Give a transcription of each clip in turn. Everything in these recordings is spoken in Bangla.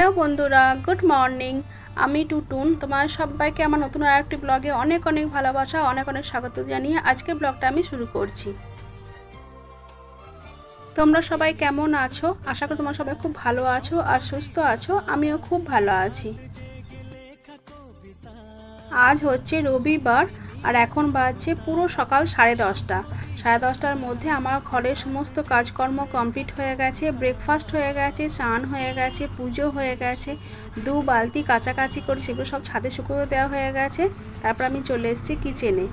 হ্যালো বন্ধুরা, গুড মর্নিং। আমি টুটুন। তোমার সবাইকে আমার নতুন আর একটি ব্লগে অনেক অনেক ভালোবাসা, অনেক অনেক স্বাগত জানিয়ে আজকের ব্লগটা আমি শুরু করছি। তোমরা সবাই কেমন আছো? আশা করি তোমরা সবাই খুব ভালো আছো আর সুস্থ আছো। আমিও খুব ভালো আছি। আজ হচ্ছে রবিবার। আর এখন বাজছে পুরো সকাল সাড়ে দশটা। সাড়ে দশটার মধ্যে আমার ঘরের সমস্ত কাজকর্ম কমপ্লিট হয়ে গেছে ব্রেকফাস্ট হয়ে গেছে, স্নান হয়ে গেছে, পুজো হয়ে গেছে, দু বালতি কাছাকাছি করে সেগুলো সব ছাদে শুকনো দেওয়া হয়ে গেছে। তারপর আমি চলে এসেছি কিচেনে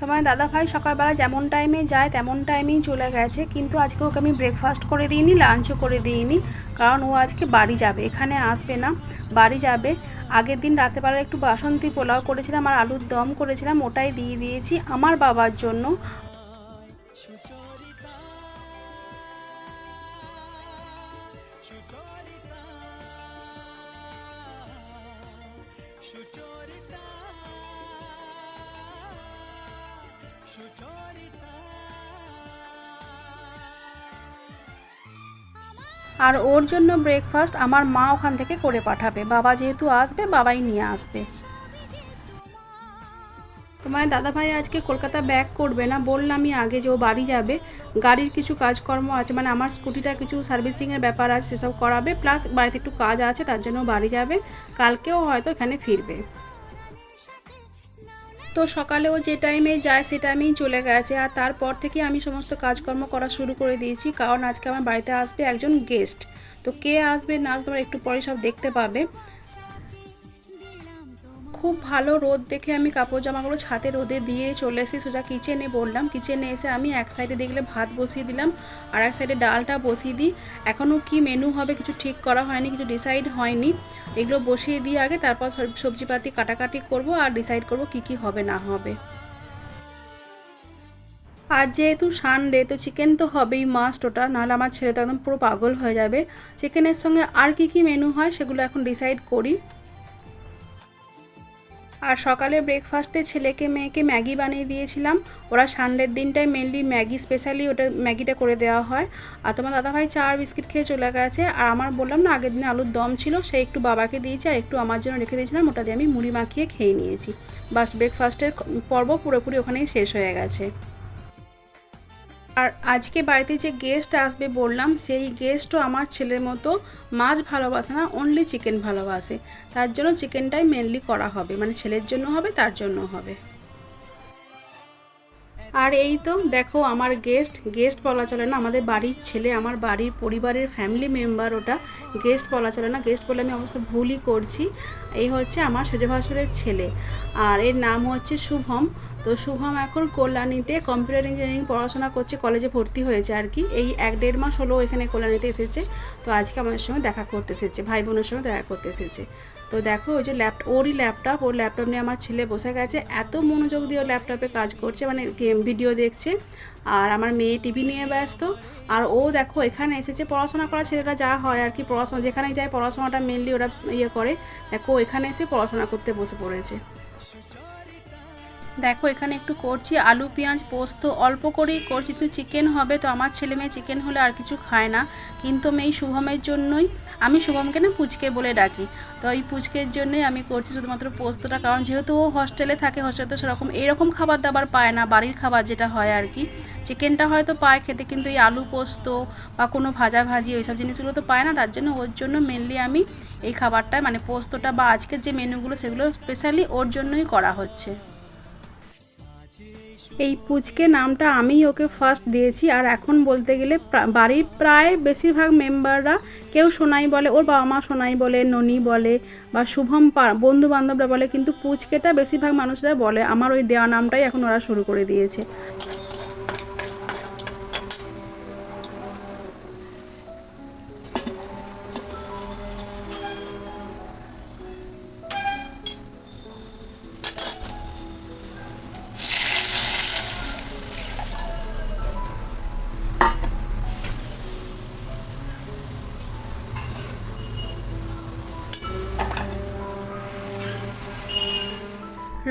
তোমার দাদা ভাই সকালবেলা যেমন টাইমে যায়, তেমন টাইমেই চলে গেছে। কিন্তু আজকে ওকে আমি ব্রেকফাস্ট করে দিইনি লাঞ্চও করে দিইনি। কারণ ও আজকে বাড়ি যাবে, এখানে আসবে না। বাড়ি যাবে। আগের দিন রাতেবেলা একটু বাসন্তী পোলাও করেছিলাম আর আলুর দম করেছিলাম, ওটাই দিয়ে দিয়েছি আমার বাবার জন্য। আর ওর জন্য ব্রেকফাস্ট আমার মা ওখান থেকে করে পাঠাবে। বাবা যেহেতু আসবে, বাবাই নিয়ে আসবে। তোমার দাদাভাই আজকে কলকাতা ব্যাক করবে না বললামই আগে যে ও বাড়ি যাবে, গাড়ির কিছু কাজকর্ম আছে মানে আমার স্কুটিটা কিছু সার্ভিসিংয়ের ব্যাপার আছে, সেসব করাবে প্লাস বাড়িতে একটু কাজ আছে, তার জন্য বাড়ি যাবে, কালকেও হয়তো এখানে ফিরবে। তো সকালেও যে টাইমে যায়, সে টাইমেই চলে গেছে। আর তারপর থেকে আমি সমস্ত কাজকর্ম করা শুরু করে দিয়েছি। কারণ আজকে আমার বাড়িতে আসবে একজন গেস্ট তো কে আসবে না তোমরা একটু পরে সব দেখতে পাবে। খুব ভালো রোদ দেখে আমি কাপড় জামাগুলো ছাতে রোদে দিয়ে চলে এসেছি। সোজা কিচেনে বললাম কিচেনে এসে আমি এক সাইডে দেখলে ভাত বসিয়ে দিলাম, আর এক সাইডে ডালটা বসিয়ে দিই। এখনও কি মেনু হবে কিছু ঠিক করা হয়নি, কিছু ডিসাইড হয়নি। এগুলো বসিয়ে দিয়ে আগে তারপর সবজিপাতি কাটাকাটি করব আর ডিসাইড করব কি কি হবে না হবে। আজ যেহেতু সানডে তো চিকেন তো হবেই মাস্ট ওটা, নাহলে আমার ছেলে তো একদম পুরো পাগল হয়ে যাবে। চিকেনের সঙ্গে আর কি কি মেনু হয় সেগুলো এখন ডিসাইড করি। আর সকালে ব্রেকফাস্টে ছেলেকে, মেয়েকে ম্যাগি বানিয়ে দিয়েছিলাম। ওরা সানডের দিনটায় মেনলি ম্যাগি স্পেশালি ওটা ম্যাগিটা করে দেওয়া হয়। আর তোমার দাদাভাই চা আর বিস্কিট খেয়ে চলে গেছে। আর আমার বললাম, না, আগের দিনে আলুর দম ছিল, সে একটু বাবাকে দিয়েছি আর একটু আমার জন্য রেখে দিয়েছিলাম, ওটা দিয়ে আমি মুড়ি মাখিয়ে খেয়ে নিয়েছি। বাস ব্রেকফাস্টের পর্ব পুরোপুরি ওখানেই শেষ হয়ে গেছে। আর আজকে বাড়িতে যে গেস্ট আসবে বললাম, সেই গেস্টও আমার ছেলের মতো মাছ ভালোবাসে না অনলি চিকেন ভালোবাসে। তার জন্য চিকেনটাই মেনলি করা হবে। মানে ছেলের জন্য হবে, তার জন্য হবে। আর এই তো দেখো আমার গেস্ট গেস্ট বলা চলে না, আমাদের বাড়ির ছেলে, আমার বাড়ির পরিবারের ফ্যামিলি মেম্বার ওটা গেস্ট বলা চলে না। গেস্ট বলে আমি অবশ্য ভুলই করছি। এই হচ্ছে আমার সুজভাসুরের ছেলে। আর এর নাম হচ্ছে শুভম। তো শুভম এখন কল্যাণীতে কম্পিউটার ইঞ্জিনিয়ারিং পড়াশোনা করছে, কলেজে ভর্তি হয়েছে আর কি। এই এক দেড় মাস হলো এখানে কল্যাণীতে এসেছে। তো আজকে আমাদের সঙ্গে দেখা করতে এসেছে, ভাই বোনের সঙ্গে দেখা করতে এসেছে। তো দেখো, ওই যে ল্যাপটপ ওরই ল্যাপটপ, ওর ল্যাপটপ নিয়ে আমার ছেলে বসে গেছে। এত মনোযোগ দিয়ে ওর ল্যাপটপে কাজ করছে মানে গেম ভিডিও দেখছে। আর আমার মেয়ে টিভি নিয়ে ব্যস্ত। আর ও দেখো, এখানে এসেছে পড়াশোনা করা, ছেলেটা যা হয় আর কি, পড়াশোনা যেখানে যায় পড়াশোনাটা মেনলি ওরা ইয়ে করে। দেখো এখানে এসে পড়াশোনা করতে বসে পড়েছে। দেখো, এখানে একটু করছি। আলু, পেঁয়াজ, পোস্ত, অল্প করেই করছি। তো চিকেন হবে তো, আমার ছেলে মেয়ে চিকেন হলে আর কিছু খায় না। কিন্তু মেয়ে শুভমের জন্যই, আমি শুভমকে না পুচকে বলে ডাকি। তো এই পুচকের জন্যই আমি করছি শুধুমাত্র পোস্তটা, কারণ যেহেতু ও হস্টেলে থাকে হস্টেলে তো সেরকম এরকম খাবার দাবার পায় না, বাড়ির খাবার যেটা হয় আর কি। চিকেনটা হয়তো পায় খেতে, কিন্তু এই আলু, পোস্ত বা কোনো ভাজা ভাজি ওইসব জিনিসগুলো তো পায় না। তার জন্য ওর জন্য মেনলি আমি এই খাবারটা মানে পোস্তটা বা আজকের যে মেনুগুলো সেগুলো স্পেশালি ওর জন্যই করা হচ্ছে। এই পুচকে নামটা আমি ওকে ফার্স্ট দিয়েছি। আর এখন বলতে গেলে বাড়ির প্রায় বেশিরভাগ মেম্বাররা কেউ সোনাই বলে, ওর বাবা মা সোনাই বলে, ননি বলে বা শুভম বন্ধু বান্ধবরা বলে, কিন্তু পুচকেটা বেশিরভাগ মানুষরা বলে। আমার ওই দেওয়া নামটাই এখন ওরা শুরু করে দিয়েছে।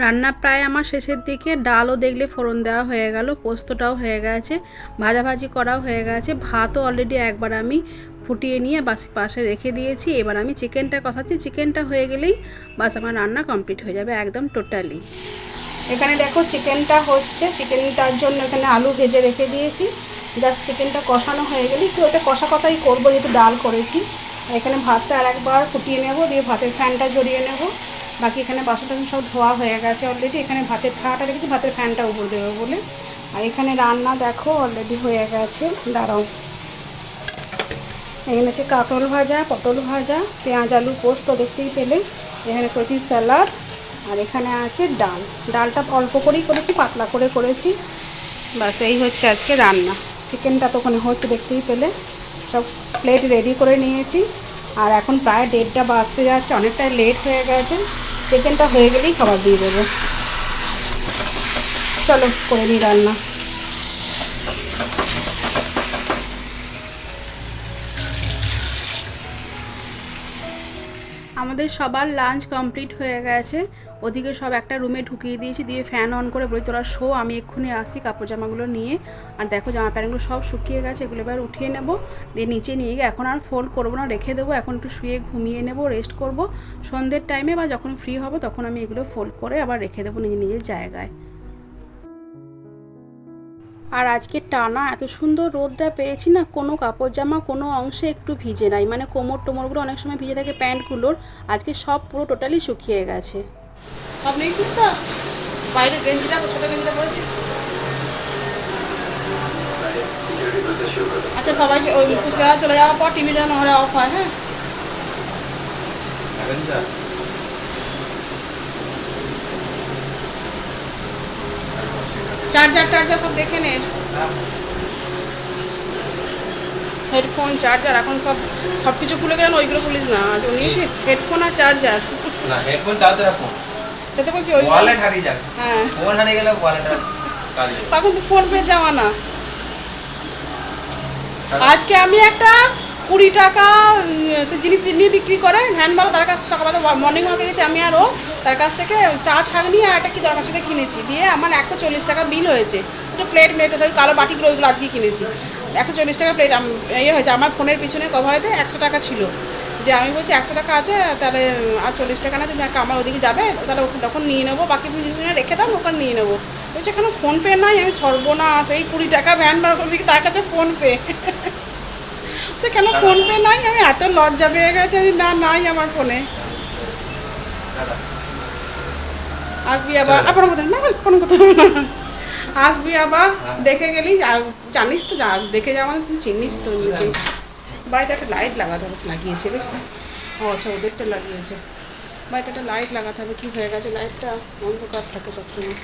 রান্না প্রায় আমার শেষের দিকে, ডালও দেখলে ফোড়ন দেওয়া হয়ে গেল, পোস্তটাও হয়ে গেছে, ভাজাভাজি করাও হয়ে গেছে, ভাতও অলরেডি একবার আমি ফুটিয়ে নিয়ে বাস, পাশে রেখে দিয়েছি, এবার আমি চিকেনটা কষাচ্ছি চিকেনটা হয়ে গেলেই বাস আমার রান্না কমপ্লিট হয়ে যাবে একদম টোটালি এখানে দেখো চিকেনটা হচ্ছে, চিকেনটার জন্য এখানে আলু ভেজে রেখে দিয়েছি জাস্ট চিকেনটা কষানো হয়ে গেলে একটু ওটা কষা কষাই করব, যেহেতু ডাল করেছি, এখানে ভাতটা আর একবার ফুটিয়ে নেব, দিয়ে ভাতের ফ্যানটা জড়িয়ে নেব। বাকি এখানে বাসন টাসন সব ধোয়া হয়ে গেছে অলরেডি এখানে ভাতের থালাটা রেখেছি, ভাতের ফ্যানটা উপর দেবে বলে। আর এখানে রান্না দেখো অলরেডি হয়ে গেছে। দাঁড়াও। এখানে আছে কাঁকরোল ভাজা, পটল ভাজা, পেঁয়াজ আলু পোস্ত দেখতেই পেলে। এখানে করেছি স্যালাড। আর এখানে আছে ডাল। ডালটা অল্প করেই করেছি, পাতলা করে করেছি। বাস এই হচ্ছে আজকে রান্না। চিকেনটা তো ওখানে হচ্ছে দেখতেই পেলে। সব প্লেট রেডি করে নিয়েছি। আর এখন প্রায় দেড়টা বাজতে যাচ্ছে, অনেকটাই লেট হয়ে গেছে। চিকেনটা হয়ে গেলেই খাবার দিয়ে দেবো। চলো করে নিই রান্না। আমাদের সবার লাঞ্চ কমপ্লিট হয়ে গেছে। ওদিকে সব একটা রুমে ঢুকিয়ে দিয়েছি, দিয়ে ফ্যান অন করে বলি, তোরা শো, আমি এক্ষুনি আসি কাপড় জামাগুলো নিয়ে। আর দেখো জামা প্যান্টগুলো সব শুকিয়ে গেছে, এগুলো এবার উঠিয়ে নেব, দিয়ে নিচে নিয়ে গিয়ে এখন আর ফোল্ড করব না, রেখে দেবো, এখন একটু শুয়ে ঘুমিয়ে নেব রেস্ট করব। সন্ধ্যের টাইমে বা যখন ফ্রি হব, তখন আমি এগুলো ফোল্ড করে আবার রেখে দেবো নিজের নিজের জায়গায়। আর আজকে টানা এত সুন্দর রোদটা পেয়েছি না কোনো কাপড় জামা কোনো অংশে একটু ভিজে নাই। মানে কোমর টোমরগুলো অনেক সময় ভিজে থাকে প্যান্টগুলোর। আজকে সব পুরো টোটালি শুকিয়ে গেছে। সব নিয়েছিস তো? বাইরে গেঞ্জিটা ছোট গেঞ্জিটা পরেছিস? আচ্ছা সবাই ওই ফুচকা চলে যাওয়ার পর টিভিটা নহলে অফ হয় হ্যাঁ? চার্জার টার্জার সব দেখে নে। হেডফোন চার্জার এখন সব সব কিছু খুলে গেলেন ওইগুলো খুলিস না। ও নিয়েছি হেডফোন আর চার্জার না হেডফোন চার্জে রাখো সেটা বলছি ওই ওয়ালেট হারিয়ে যাবে হ্যাঁ। ফোন হারিয়ে গেলে ওয়ালেট তখন তো ফোন পে যাওয়া না। আজকে আমি একটা কুড়ি টাকা সে জিনিস নিয়ে বিক্রি করে, ভ্যানওয়ালা তার কাছ থেকে আমাদের মর্নিং ওয়াকে গেছি, আমি আরও তার কাছ থেকে চা ছাগনি আর একটা কি দরকার সেটা কিনেছি। দিয়ে আমার একশো চল্লিশ টাকা বিল হয়েছে। একটু প্লেট মেট ওই কালো বাটিগুলো ওইগুলো আজকে কিনেছি। একশো চল্লিশ টাকা প্লেট ইয়ে হয়েছে, আমার ফোনের পিছনে কভারেতে একশো টাকা ছিল। যে আমি বলছি একশো টাকা আছে, তাহলে, আর চল্লিশ টাকা না, তুমি আমার ওদিকে যাবে, তাহলে তখন নিয়ে নেব, বাকি জিনিসগুলো রেখে দাও, ওখানে নিয়ে নেব। বলছে কেন ফোনপে নাই, আমি সর্বনাশ, এই কুড়ি টাকা ভ্যান বার করবি তার কাছে ফোন পে তো কেন ফোন পে নাই? আমি এত লজ্জা পেয়ে গেছে আমি না নাই আমার ফোনে আসবি আবার আপনার কথা না কোনো কথা আসবি আবার দেখে গেলি জানিস তো যা দেখে যাওয়া মানে তুই চিনিস তো নিজেকে। বাড়িতে একটা লাইট লাগাতে হবে লাগিয়েছে রে। ও আচ্ছা ওদেরটা লাগিয়েছে। বাড়িতে একটা লাইট লাগাতে হবে কী হয়ে গেছে? লাইটটা অন্ধকার থাকে সবসময়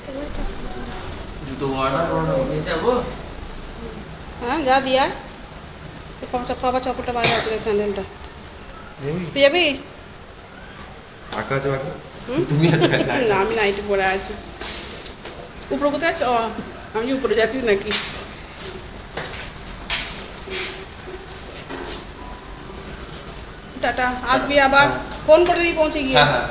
জুতো অর্ডার করো নিয়ে যাব হ্যাঁ যা দিয়া পাপা চপলটা বাইরে আছে স্যান্ডেলটা। তুই যাবি? আঁকা আছে বাকি? তুমি না আমি নাইটে পরে আছি। উপরে কোথায় আছে? ও আমি উপরে যাচ্ছি নাকি? টাটা আসবি আবার। ফোন করে দিই পৌঁছে গিয়ে। হ্যাঁ হ্যাঁ।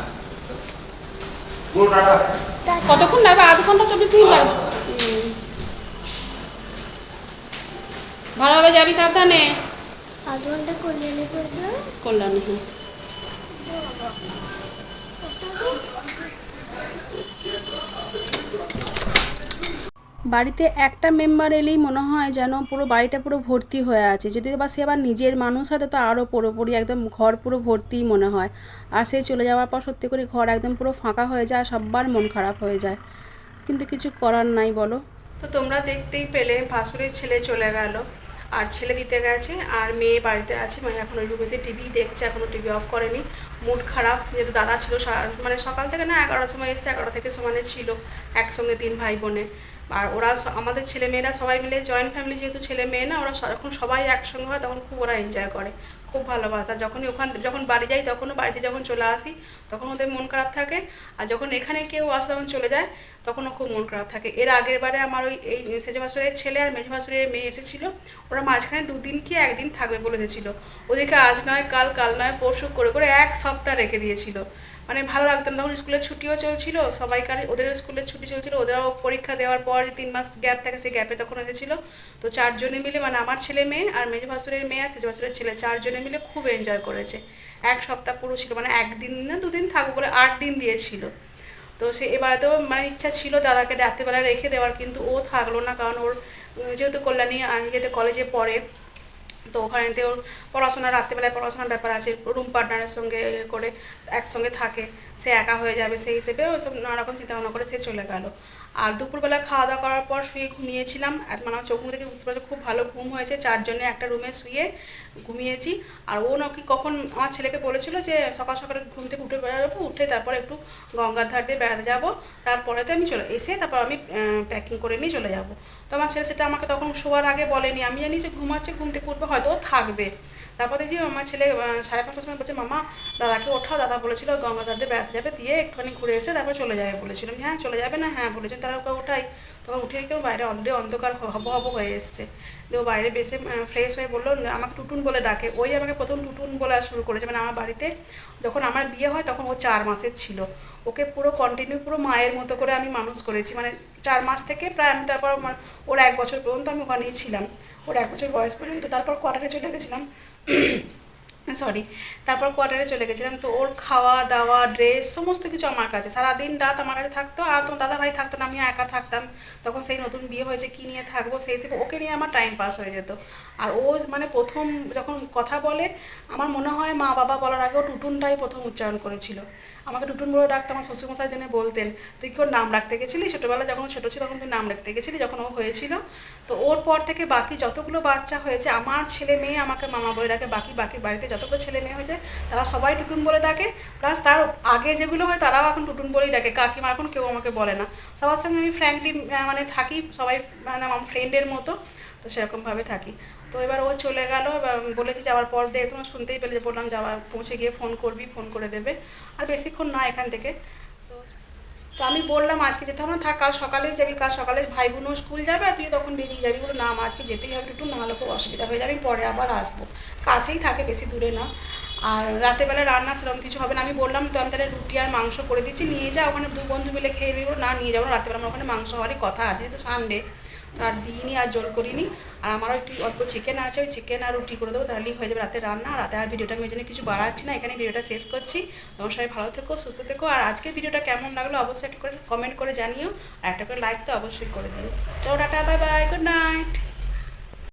কতক্ষণ লাগবে? আধ ঘণ্টা চব্বিশ মিনিট লাগবে। ভালোভাবে যাবি সাবধানে? কল্যাণে হ্যাঁ। বাড়িতে একটা মেম্বার এলেই মনে হয় যেন পুরো বাড়িটা পুরো ভর্তি হয়ে আছে। যদি বা সে আবার নিজের মানুষ হয় তো আরও পুরোপুরি একদম ঘর পুরো ভর্তিই মনে হয়। আর সে চলে যাওয়ার পর সত্যি করে ঘর একদম পুরো ফাঁকা হয়ে যায় আর সব্বার মন খারাপ হয়ে যায়। কিন্তু কিছু করার নাই বলো। তো তোমরা দেখতেই পেলে ভাসুরের ছেলে চলে গেল। আর ছেলে দিতে গেছে, আর মেয়ে বাড়িতে আছে মানে এখন ওই রুমেতে টিভি দেখছে এখনও টিভি অফ করেনি। মুড খারাপ, যেহেতু দাদা ছিল মানে সকাল থেকে না এগারোটার সময় এসছে, এগারোটা থেকে সমানে ছিল, একসঙ্গে তিন ভাই বোনে। আর ওরা আমাদের ছেলে মেয়েরা সবাই মিলে জয়েন্ট ফ্যামিলি যেহেতু ছেলে মেয়ে না, ওরা যখন সবাই একসঙ্গে হয় তখন খুব ওরা এনজয় করে, খুব ভালোবাসা। যখনই ওখান, যখন বাড়ি যাই তখনও বাড়িতে যখন চলে আসি, তখন ওদের মন খারাপ থাকে। আর যখন এখানে কেউ আসে তখন চলে যায়, তখনও খুব মন খারাপ থাকে। এর আগের বারে আমার ওই, এই সেজে ভাসুরের ছেলে আর মেঝে ভাসুরের মেয়ে এসেছিল, ওরা মাঝখানে দুদিন কি একদিন থাকবে বলে দিয়েছিল ওদেরকে আজ নয়, কাল কাল নয়, পরশু করে করে এক সপ্তাহ রেখে দিয়েছিল। মানে ভালো লাগতাম। তখন স্কুলের ছুটিও চলছিল, সবাইকার ওদেরও স্কুলের ছুটি চলছিল, ওদেরও পরীক্ষা দেওয়ার পর যে তিন মাস গ্যাপ থাকে, সেই গ্যাপে তখন এসেছিল তো চারজনে মিলে মানে আমার ছেলে মেয়ে আর মেজো ভাসুরের মেয়ে আর সেজো ভাসুরের ছেলে, চারজনে মিলে খুব এনজয় করেছে। এক সপ্তাহ পুরো ছিল মানে একদিন না দুদিন থাকব বলে আট দিন দিয়েছিল। তো সে এবারেতেও মানে ইচ্ছা ছিল দাদাকে রাত্রিবেলা রেখে দেওয়ার, কিন্তু ও থাকল না, কারণ ওর যেহেতু কল্যাণী আঙ্গিতে কলেজে পড়ে তো ওখানেতে ওর পড়াশোনা, রাত্রিবেলায় পড়াশোনার ব্যাপার আছে রুম পার্টনারের সঙ্গে করে একসঙ্গে থাকে, সে একা হয়ে যাবে সেই হিসেবে ওসব নানা রকম চিন্তা ভাবনা করে সে চলে গেল। আর দুপুরবেলা খাওয়া দাওয়া করার পর শুয়ে ঘুমিয়েছিলাম। মানে আমার চোখ দেখে বুঝতে পারছি খুব ভালো ঘুম হয়েছে চারজনে একটা রুমে শুয়ে ঘুমিয়েছি। আর ও নাকি কখন আমার ছেলেকে বলেছিল যে সকাল সকালে ঘুম থেকে উঠে বেড়াবো উঠে তারপর একটু গঙ্গার ধার দিয়ে বেড়াতে যাব। তারপরে তো আমি চলে এসে তারপর আমি প্যাকিং করে নিয়ে চলে যাব। তো আমার ছেলে সেটা আমাকে তখন শোয়ার আগে বলেনি। আমি জানি যে ঘুমাচ্ছে ঘুম থেকে উঠবে হয়তো ও থাকবে। তারপর দেখছি আমার ছেলে সাড়ে পাঁচটার সময় বলছে মামা দাদাকে ওঠাও দাদা বলেছিল গঙ্গা দাদে বেড়াতে যাবে দিয়ে একটুখানি ঘুরে এসে তারপর চলে যাবে। বলেছিল আমি, হ্যাঁ চলে যাবে না? হ্যাঁ বলেছে। তারা ওকে ওঠাই তখন উঠে ওর বাইরে অলরেডি অন্ধকার হব হব হয়ে এসছে। দিয়ে বাইরে বেশে ফ্রেশ হয়ে বলল আমাকে টুটুন বলে ডাকে। ওই আমাকে প্রথম টুটুন বলে শুরু করেছে। মানে আমার বাড়িতে যখন আমার বিয়ে হয় তখন ও চার মাসের ছিল। ওকে পুরো কন্টিনিউ পুরো মায়ের মতো করে আমি মানুষ করেছি। মানে চার মাস থেকে প্রায় আমি তারপর ওর এক বছর পর্যন্ত আমি ওখানেই ছিলাম। ওর এক বছর বয়স পর্যন্ত। তারপর কোয়ার্টারে চলে গেছিলাম। সরি তারপর কোয়ার্টারে চলে গেছিলাম, তো ওর খাওয়া দাওয়া ড্রেস সমস্ত কিছু আমার কাছে। সারাদিন রাত আমার কাছে থাকতো, আর তোমার দাদা ভাই থাকতো না আমি একা থাকতাম। তখন সেই নতুন বিয়ে হয়েছে, কী নিয়ে থাকব? সেই হিসেবে ওকে নিয়ে আমার টাইম পাস হয়ে যেত। আর ও মানে প্রথম যখন কথা বলে, আমার মনে হয় মা বাবা বলার আগে ও টুটুনটাই প্রথম উচ্চারণ করেছিল। আমাকে টুটুন বলে ডাকতো, আমার শ্বশুরমশাই জন্য বলতেন, তুই কি ওর নাম রাখতে গেছিলি? ছোটোবেলা যখন ছোটো ছিল, তখন তুই নাম রাখতে গেছিলি, যখন ও হয়েছিল। তো ওর পর থেকে বাকি যতগুলো বাচ্চা হয়েছে, আমার ছেলে মেয়ে আমাকে মামা বলে ডাকে, বাকি বাকি বাড়িতে যতগুলো ছেলে মেয়ে হয়েছে, তারা সবাই টুটুন বলে ডাকে। প্লাস তার আগে যেগুলো হয়, তারাও এখন টুটুন বলেই ডাকে। কাকিমা এখন কেউ আমাকে বলে না। সবার সঙ্গে আমি ফ্র্যাঙ্কলি মানে থাকি, সবাই মানে আমার ফ্রেন্ডের মতো, তো সেরকমভাবে থাকি। তো এবার ও চলে গেল বলেছি যাওয়ার পর দিয়ে তোমার শুনতেই পেলে যে বললাম যাওয়া, পৌঁছে গিয়ে ফোন করবি ফোন করে দেবে। আর বেশিক্ষণ না এখান থেকে। তো আমি বললাম, আজকে যেতে হবে না, থাক, কাল সকালেই যাবি, কাল সকালে ভাই বোনও স্কুল যাবে, আর তুই তখন বেরিয়ে যাবি। বলো না আজকে যেতেই হবে একটু না হলে খুব অসুবিধা হয়ে যাবে, আমি পরে আবার আসব। কাছেই থাকে বেশি দূরে না। আর রাতেবেলা রান্না সেরকম কিছু হবে না। আমি বললাম, তো আমি তাহলে রুটি আর মাংস করে দিচ্ছি, নিয়ে যা, ওখানে দু বন্ধু মিলে খেয়ে নেব। না, নিয়ে যাব না রাতের বেলা আমার ওখানে মাংস হওয়ারই কথা আছে তো সানডে আর দিইনি আর জল করিনি। আর আমারও একটু অল্প চিকেন আছে, ওই চিকেন আর রুটি করে দেবো, তাহলেই হয়ে যাবে রাতে রান্না। রাতে আর ভিডিওটা আমি ওই জন্য কিছু বাড়াচ্ছি না এখানে ভিডিওটা শেষ করছি। তোমার সবাই ভালো থেকো, সুস্থ থেকো। আর আজকের ভিডিওটা কেমন লাগল অবশ্যই একটা করে কমেন্ট করে জানিও। আর একটা করে লাইক তো অবশ্যই করে দিও। চলো tata bye bye good night